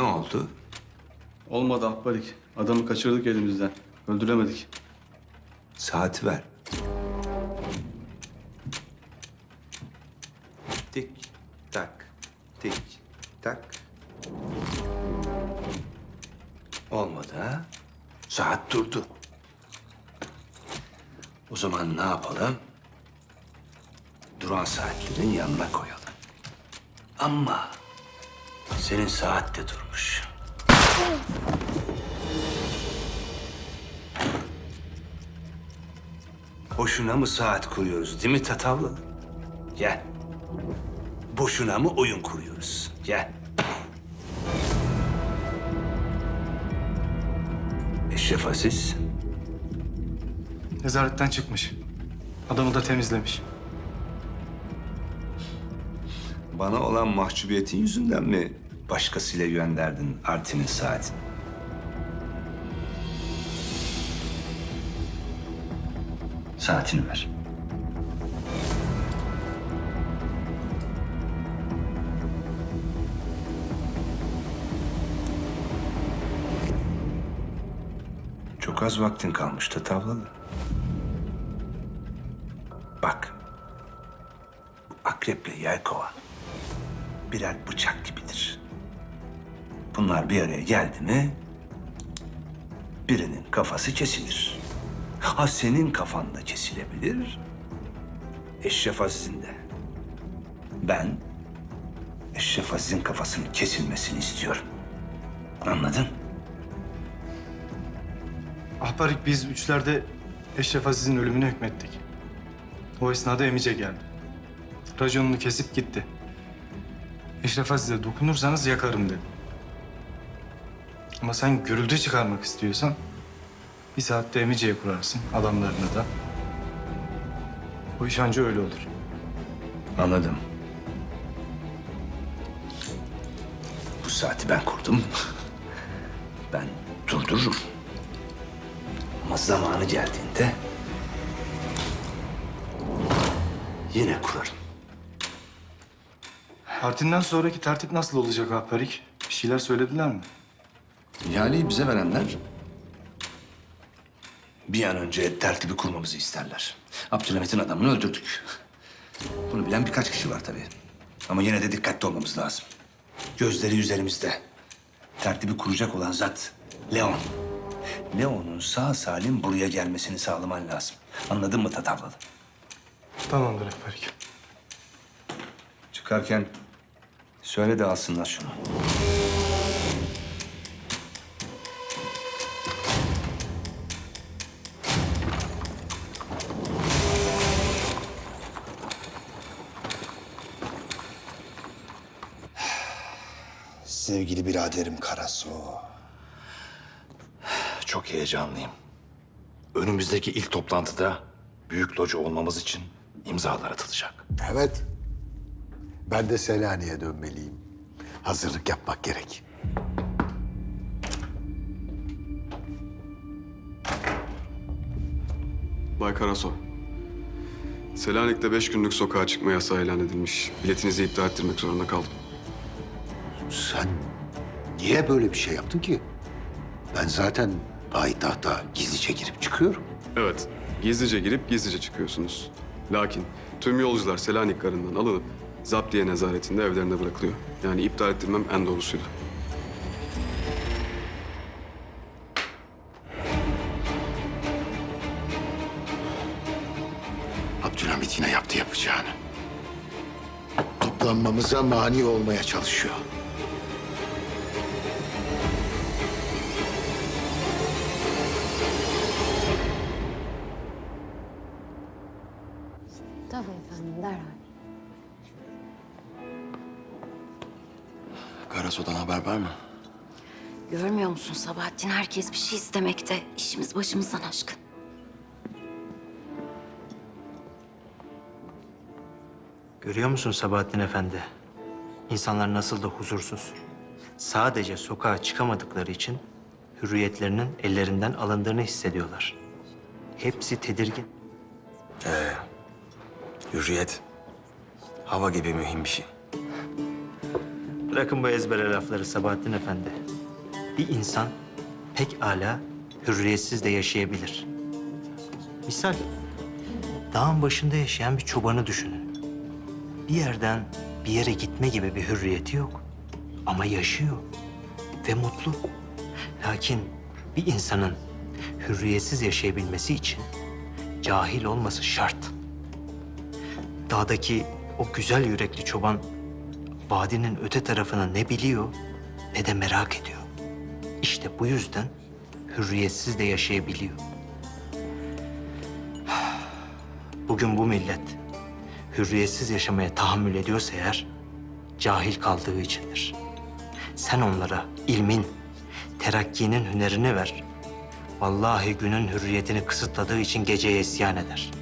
Ne oldu? Olmadı Ahbarik. Adamı kaçırdık elimizden. Öldüremedik. Saati ver. Tik tak, tik tak. Olmadı ha? Saat durdu. O zaman ne yapalım? Duran saatlerin yanına koyalım. Ama senin saat de durmuş. Boşuna mı saat kuruyoruz değil mi Tatavlı? Gel. Boşuna mı oyun kuruyoruz? Gel. Eşref Aziz, Nezaretten çıkmış. Adamı da temizlemiş. bana olan mahcubiyetin yüzünden mi başkasıyla gönderdin Artin'in saatini? Saatini ver. Çok az vaktin kalmış Tatavlalı. Bak, bu akreple yelkova birer bıçak gibidir. Bunlar bir araya geldi mi birinin kafası kesilir. Ha senin kafan da kesilebilir. Eşref Aziz'in de. Ben Eşref Aziz'in kafasının kesilmesini istiyorum. Anladın? Ahbarik biz üçlerde Eşref Aziz'in ölümüne hükmettik. O esnada Emice geldi. Raconunu kesip gitti. Eşref Aziz'e dokunursanız yakarım dedi. Ama sen gürültü çıkarmak istiyorsan bir saatte Emice'ye kurarsın adamlarını da. O iş anca öyle olur. Anladım. Bu saati ben kurdum. Ben durdururum. Ama zamanı geldiğinde yine kurarım. Partinden sonraki tertip nasıl olacak Ahbarik? Bir şeyler söylediler mi? İhaleyi bize verenler bir an önce tertibi kurmamızı isterler. Abdülhamit'in adamını öldürdük. Bunu bilen birkaç kişi var tabii. Ama yine de dikkatli olmamız lazım. Gözleri üzerimizde. Tertibi kuracak olan zat Leon. Leon'un sağ salim buraya gelmesini sağlaman lazım. Anladın mı Tatavlalı? Tamamdır Ahbarik. Çıkarken söyle de alsınlar şunu. Sevgili biraderim Karasu. Çok heyecanlıyım. Önümüzdeki ilk toplantıda büyük loca olmamız için imzalar atılacak. Evet. Ben de Selanik'e dönmeliyim. Hazırlık yapmak gerek. Bay Karaso. Selanik'te beş günlük sokağa çıkma yasağı ilan edilmiş. Biletinizi iptal ettirmek zorunda kaldım. Sen niye böyle bir şey yaptın ki? Ben zaten payitahta gizlice girip çıkıyorum. Evet, gizlice girip gizlice çıkıyorsunuz. Lakin tüm yolcular Selanik garından alınıp zaptiye nezaretinde evlerine bırakılıyor. Yani iptal ettirmem en doğrusuydu. Abdülhamit yine yaptı yapacağını. Toplanmamıza mani olmaya çalışıyor. Tabii efendim derhal. Karaso'dan haber var mı? Görmüyor musun Sabahattin? Herkes bir şey istemekte. İşimiz başımızdan aşkın. Görüyor musun Sabahattin Efendi? İnsanlar nasıl da huzursuz. Sadece sokağa çıkamadıkları için hürriyetlerinin ellerinden alındığını hissediyorlar. Hepsi tedirgin. Hürriyet hava gibi mühim bir şey. Bırakın bu ezbere lafları Sabahattin Efendi. Bir insan pek ala hürriyetsiz de yaşayabilir. Misal, dağın başında yaşayan bir çobanı düşünün. Bir yerden bir yere gitme gibi bir hürriyeti yok. Ama yaşıyor ve mutlu. Lakin bir insanın hürriyetsiz yaşayabilmesi için cahil olması şart. Dağdaki o güzel yürekli çoban vadinin öte tarafını ne biliyor ne de merak ediyor. İşte bu yüzden hürriyetsiz de yaşayabiliyor. Bugün bu millet hürriyetsiz yaşamaya tahammül ediyorsa eğer cahil kaldığı içindir. Sen onlara ilmin, terakkinin hünerini ver. Vallahi günün hürriyetini kısıtladığı için geceye isyan eder.